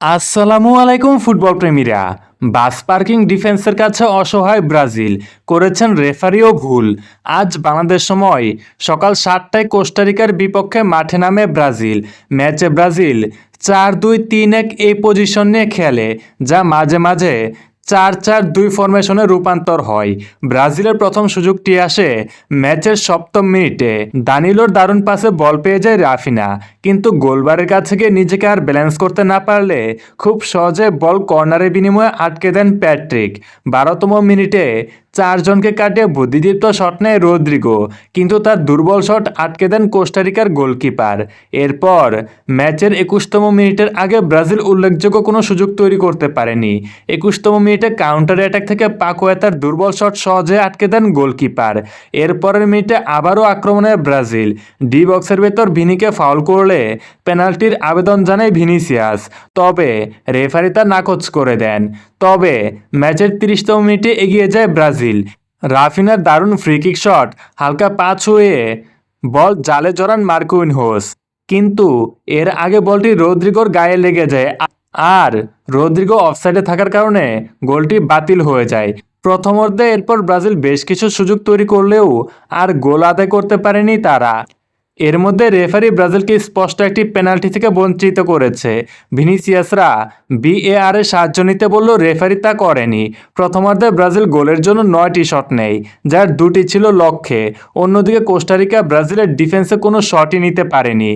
আসসালামু আলাইকুম, ফুটবল প্রেমীরা। বাস পার্কিং ডিফেন্সের কাছে অসহায় ব্রাজিল, করেছেন রেফারিও ভুল। আজ বাংলাদেশ সময়, সকাল সাতটায় কোস্টারিকার বিপক্ষে মাঠে নামে ব্রাজিল। ম্যাচে ব্রাজিল চার দুই তিন এক এই পজিশন নিয়ে খেলে, যা মাঝে মাঝে চার চার দুই ফরমেশনে রূপান্তর হয়। ব্রাজিলের প্রথম সুযোগটি আসে ম্যাচের সপ্তম মিনিটে। দানিলোর দারুণ পাশে বল পেয়ে যায় রাফিনা, কিন্তু গোলবারের কাছ থেকে নিজেকে আর ব্যালেন্স করতে না পারলে খুব সহজে বল কর্নারের বিনিময়ে আটকে দেন প্যাট্রিক। বারোতম মিনিটে চারজনকে কাটিয়ে বুদ্ধিদীপ্ত শট নেয় রদ্রিগো, কিন্তু তার দুর্বল শট আটকে দেন কোস্টারিকার গোলকিপার এরপর ম্যাচের একুশতম মিনিটের আগে ব্রাজিল উল্লেখযোগ্য কোনো সুযোগ তৈরি করতে পারেনি। একুশতম মিনিটে কাউন্টার অ্যাটাক থেকে পাকোয়া তার দুর্বল শট সহজে আটকে দেন গোলকিপার এরপরের মিনিটে আবারও আক্রমণে ব্রাজিল। ডি বক্সের ভেতর ভিনিকে ফাউল করলে পেনাল্টির আবেদন জানায় ভিনিসিয়াস। তবে রেফারি তা নাকচ করে দেন। তবে ম্যাচের তিরিশতম মিনিটে এগিয়ে যায় ব্রাজিল। রাফিনার দারুণ ফ্রিকিক শট হালকা পা ছুঁয়ে বল জালে জড়ান মার্কুইন হোস কিন্তু এর আগে বলটি রদ্রিগোর গায়ে লেগে যায়। আর রদ্রিগো অফসাইডে থাকার কারণে গোলটি বাতিল হয়ে যায়। প্রথমার্ধে এরপর ব্রাজিল বেশ কিছু সুযোগ তৈরি করলেও আর গোল আদায় করতে পারেনি তারা। এর মধ্যে রেফারি ব্রাজিলকে স্পষ্ট একটি পেনাল্টি থেকে বঞ্চিত করেছে। ভিনিসিয়াসরা বিএআর এর সাহায্য নিতে বললেও রেফারি তা করেনি। প্রথমার্ধে ব্রাজিল গোলের জন্য নয়টি শট নেয়, যার দুটি ছিল লক্ষ্যে। অন্যদিকে কোস্টারিকা ব্রাজিলের ডিফেন্সে কোনো শটই নিতে পারেনি।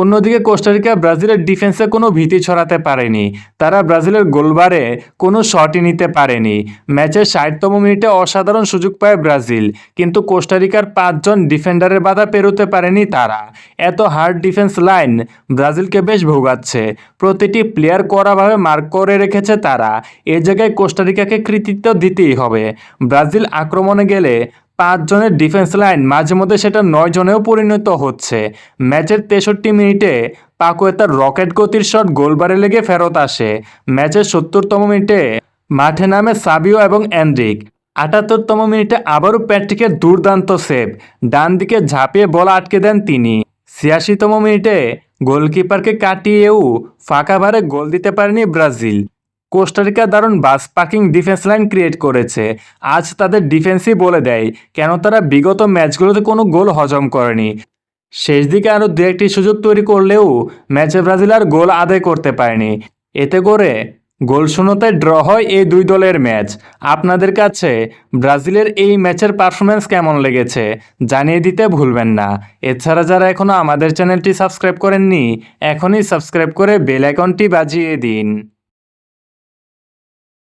অন্যদিকে কোস্টারিকা, ব্রাজিলের ডিফেন্সে কোনো ভীতি ছড়াতে পারেনি। তারা ব্রাজিলের গোলবারে কোনো শটই নিতে পারেনি। ম্যাচের ষাটতম মিনিটে অসাধারণ সুযোগ পায় ব্রাজিল, কিন্তু কোস্টারিকার পাঁচজন ডিফেন্ডারের বাধা পেরোতে পারেনি তারা। এত হার্ড ডিফেন্স লাইন ব্রাজিলকে বেশ ভোগাচ্ছে। প্রতিটি প্লেয়ার কড়াভাবে মার্ক করে রেখেছে তারা। এ জায়গায় কোস্টারিকাকে কৃতিত্ব দিতেই হবে। ব্রাজিল আক্রমণে গেলে পাঁচ জনের ডিফেন্স লাইন মাঝে মধ্যে সেটা নয় জনেও পরিণত হচ্ছে। ম্যাচের তেষট্টি মিনিটে পাকোয়ে তার রকেট গতির শট গোলবারে লেগে ফেরত আসে। ম্যাচের সত্তরতম মিনিটে মাঠে নামে সাবিও এবং অ্যান্ড্রিক আটাত্তরতম মিনিটে আবারও প্যাট্রিকের দুর্দান্ত সেভ ডান দিকে ঝাঁপিয়ে বল আটকে দেন তিনি। ছিয়াশিতম মিনিটে গোলকিপারকে কাটিয়েও ফাঁকা ভারে গোল দিতে পারেনি ব্রাজিল। কোস্টারিকা দারুণ bus parking defence line create করেছে। আজ তাদের ডিফেন্সই বলে দেয়, কেন তারা বিগত ম্যাচগুলোতে কোনো গোল হজম করেনি। শেষ দিকে আরও দু একটি সুযোগ তৈরি করলেও ম্যাচে ব্রাজিল আর গোল আদায় করতে পারেনি। এতে করে গোল শূন্যতায় ড্র হয় এই দুই দলের ম্যাচ। আপনাদের কাছে ব্রাজিলের এই ম্যাচের পারফরমেন্স কেমন লেগেছে জানিয়ে দিতে ভুলবেন না। এছাড়া যারা এখনও আমাদের চ্যানেলটি সাবস্ক্রাইব করেননি, এখনই সাবস্ক্রাইব করে বেল আইকনটি বাজিয়ে দিন।